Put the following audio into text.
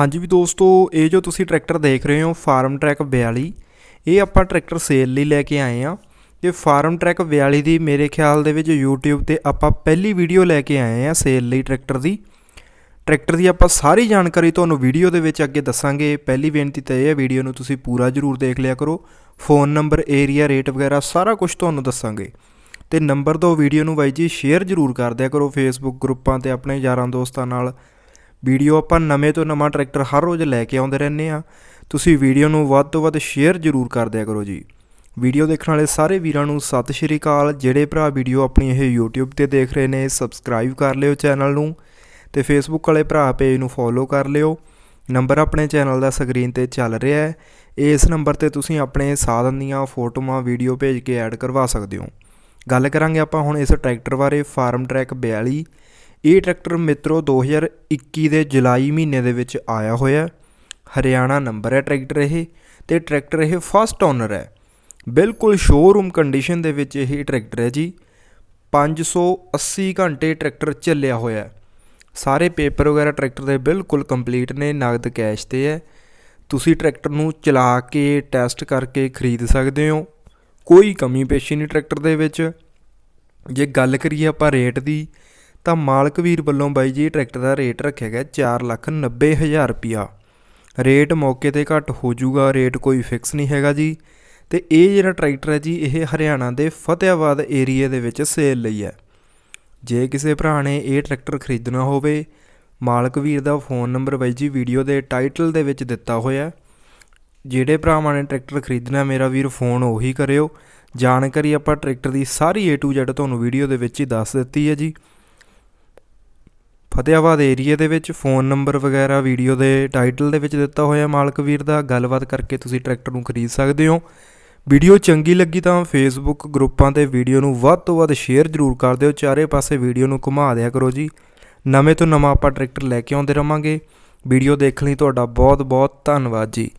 ਹਾਂਜੀ ਵੀ ਦੋਸਤੋ, ਇਹ ਜੋ ਤੁਸੀਂ ਟਰੈਕਟਰ ਦੇਖ ਰਹੇ ਹੋ, ਫਾਰਮ ਟਰੈਕ 42 ਇਹ ਆਪਾਂ ਟਰੈਕਟਰ ਸੇਲ ਲਈ ਲੈ ਕੇ ਆਏ ਆ ਤੇ ਫਾਰਮ ਟਰੈਕ 42 ਦੀ ਮੇਰੇ ਖਿਆਲ ਦੇ ਵਿੱਚ YouTube ਤੇ ਆਪਾਂ ਪਹਿਲੀ ਵੀਡੀਓ ਲੈ ਕੇ ਆਏ ਆ ਸੇਲ ਲਈ ਟਰੈਕਟਰ ਦੀ। ਟਰੈਕਟਰ ਦੀ ਆਪਾਂ ਸਾਰੀ ਜਾਣਕਾਰੀ ਤੁਹਾਨੂੰ ਵੀਡੀਓ ਦੇ ਵਿੱਚ ਅੱਗੇ ਦੱਸਾਂਗੇ। ਪਹਿਲੀ ਬੇਨਤੀ ਤਾਂ ਇਹ ਹੈ, ਵੀਡੀਓ ਨੂੰ ਤੁਸੀਂ ਪੂਰਾ ਜ਼ਰੂਰ ਦੇਖ ਲਿਆ ਕਰੋ। ਫੋਨ ਨੰਬਰ, ਏਰੀਆ, ਰੇਟ ਵਗੈਰਾ ਸਾਰਾ ਕੁਝ ਤੁਹਾਨੂੰ ਦੱਸਾਂਗੇ। ਤੇ ਨੰਬਰ ਦੋ ਵੀਡੀਓ ਨੂੰ ਬਾਈ ਜੀ ਸ਼ੇਅਰ ਜ਼ਰੂਰ ਕਰ ਦਿਆ ਕਰੋ ਫੇਸਬੁੱਕ ਗਰੁੱਪਾਂ ਤੇ ਆਪਣੇ ਯਾਰਾਂ ਦੋਸਤਾਂ ਨਾਲ। ਵੀਡੀਓ ਆਪਾਂ ਨਵੇਂ ਤੋਂ ਨਵਾਂ ਟਰੈਕਟਰ ਹਰ ਰੋਜ਼ ਲੈ ਕੇ ਆਉਂਦੇ ਰਹਿੰਦੇ ਆ ਤੁਸੀਂ ਵੀਡੀਓ ਨੂੰ ਵੱਧ ਤੋਂ ਵੱਧ ਸ਼ੇਅਰ ਜ਼ਰੂਰ ਕਰ ਦਿਆ ਕਰੋ ਜੀ। ਵੀਡੀਓ ਦੇਖਣ ਵਾਲੇ ਸਾਰੇ ਵੀਰਾਂ ਨੂੰ ਸਤਿ ਸ਼੍ਰੀ ਅਕਾਲ। ਜਿਹੜੇ ਭਰਾ ਵੀਡੀਓ ਆਪਣੀ ਇਹ YouTube ਤੇ ਦੇਖ ਰਹੇ ਨੇ ਸਬਸਕ੍ਰਾਈਬ ਕਰ ਲਿਓ ਚੈਨਲ ਨੂੰ ਤੇ ਫੇਸਬੁੱਕ ਵਾਲੇ ਭਰਾ ਪੇਜ ਨੂੰ ਫੋਲੋ ਕਰ ਲਿਓ। ਨੰਬਰ ਆਪਣੇ ਚੈਨਲ ਦਾ ਸਕਰੀਨ ਤੇ ਚੱਲ ਰਿਹਾ ਹੈ। ਇਸ ਨੰਬਰ ਤੇ ਤੁਸੀਂ ਆਪਣੇ ਸਾਧਨ ਦੀਆਂ ਫੋਟੋਆਂ, ਵੀਡੀਓ ਭੇਜ ਕੇ ਐਡ ਕਰਵਾ ਸਕਦੇ ਹੋ। ਗੱਲ ਕਰਾਂਗੇ ਆਪਾਂ ਹੁਣ ਇਸ ਟਰੈਕਟਰ ਬਾਰੇ ਫਾਰਮ ਟਰੈਕ 42 ਇਹ ਟਰੈਕਟਰ ਮਿੱਤਰੋ 2021 ਦੇ ਜੁਲਾਈ ਮਹੀਨੇ ਦੇ ਵਿੱਚ ਆਇਆ ਹੋਇਆ ਹਰਿਆਣਾ ਨੰਬਰ ਹੈ ਟਰੈਕਟਰ ਇਹ ਤੇ ਟਰੈਕਟਰ ਇਹ ਫਸਟ ਓਨਰ ਹੈ। ਬਿਲਕੁਲ ਸ਼ੋਰੂਮ ਕੰਡੀਸ਼ਨ ਦੇ ਵਿੱਚ ਇਹ ਟਰੈਕਟਰ ਹੈ ਜੀ। 580 ਘੰਟੇ ਟਰੈਕਟਰ ਚੱਲਿਆ ਹੋਇਆ ਸਾਰੇ ਪੇਪਰ ਵਗੈਰਾ ਟਰੈਕਟਰ ਦੇ ਬਿਲਕੁਲ ਕੰਪਲੀਟ ਨੇ, ਨਗਦ ਕੈਸ਼ ਤੇ ਹੈ। ਤੁਸੀਂ ਟਰੈਕਟਰ ਨੂੰ ਚਲਾ ਕੇ ਟੈਸਟ ਕਰਕੇ ਖਰੀਦ ਸਕਦੇ ਹੋ। ਕੋਈ ਕਮੀ ਪੇਸ਼ੀ ਨਹੀਂ ਟਰੈਕਟਰ ਦੇ ਵਿੱਚ। ਜੇ ਗੱਲ ਕਰੀਏ ਆਪਾਂ ਰੇਟ ਦੀ ਤਾਂ ਮਾਲਕ ਵੀਰ ਵੱਲੋਂ ਬਾਈ ਜੀ ਟਰੈਕਟਰ ਦਾ ਰੇਟ ਰੱਖਿਆ ਗਿਆ 490000 ਰੁਪਿਆ ਰੇਟ ਮੌਕੇ ਤੇ ਘੱਟ ਹੋ ਜਾਊਗਾ, ਰੇਟ ਕੋਈ ਫਿਕਸ ਨਹੀਂ ਹੈਗਾ ਜੀ। ਤੇ ਇਹ ਜਿਹੜਾ ਟਰੈਕਟਰ ਹੈ ਜੀ, ਇਹ ਹਰਿਆਣਾ ਦੇ ਫਤਿਆਬਾਦ ਏਰੀਆ ਦੇ ਵਿੱਚ ਸੇਲ ਲਈ ਹੈ। ਜੇ ਕਿਸੇ ਭਰਾ ਨੇ ਇਹ ਟਰੈਕਟਰ ਖਰੀਦਣਾ ਹੋਵੇ, ਮਾਲਕ ਵੀਰ ਦਾ ਫੋਨ ਨੰਬਰ ਬਾਈ ਜੀ ਵੀਡੀਓ ਦੇ ਟਾਈਟਲ ਦੇ ਵਿੱਚ ਦਿੱਤਾ ਹੋਇਆ ਜਿਹੜੇ ਭਰਾਵਾਂ ਨੇ ਟਰੈਕਟਰ ਖਰੀਦਣਾ ਮੇਰਾ ਵੀਰ ਫੋਨ ਉਹੀ ਕਰਿਓ। ਜਾਣਕਾਰੀ ਆਪਾਂ ਟਰੈਕਟਰ ਦੀ ਸਾਰੀ A to Z ਤੁਹਾਨੂੰ ਵੀਡੀਓ ਦੇ ਵਿੱਚ ਹੀ ਦੱਸ ਦਿੱਤੀ ਹੈ ਜੀ। ਫਤਿਆਬਾਦ ਏਰੀਆ ਦੇ ਵਿੱਚ ਫੋਨ ਨੰਬਰ ਵਗੈਰਾ, ਵੀਡੀਓ ਦੇ ਟਾਈਟਲ ਦੇ ਵਿੱਚ ਦਿੱਤਾ ਹੋਇਆ ਮਾਲਕ ਵੀਰ ਦਾ ਗੱਲਬਾਤ ਕਰਕੇ ਤੁਸੀਂ ਟਰੈਕਟਰ ਨੂੰ ਖਰੀਦ ਸਕਦੇ ਹੋ। ਵੀਡੀਓ ਚੰਗੀ ਲੱਗੀ ਤਾਂ ਫੇਸਬੁੱਕ ਗਰੁੱਪਾਂ ਤੇ ਵੀਡੀਓ ਨੂੰ ਵੱਧ ਤੋਂ ਵੱਧ ਸ਼ੇਅਰ ਜ਼ਰੂਰ ਕਰ ਦਿਓ। ਚਾਰੇ ਪਾਸੇ ਵੀਡੀਓ ਨੂੰ ਘੁਮਾ ਦਿਆ ਕਰੋ ਜੀ। ਨਵੇਂ ਤੋਂ ਨਵਾਂ ਆਪਾਂ ਟਰੈਕਟਰ ਲੈ ਕੇ ਆਉਂਦੇ ਰਵਾਂਗੇ। ਵੀਡੀਓ ਦੇਖਣ ਲਈ ਤੁਹਾਡਾ ਬਹੁਤ ਬਹੁਤ ਧੰਨਵਾਦ ਜੀ।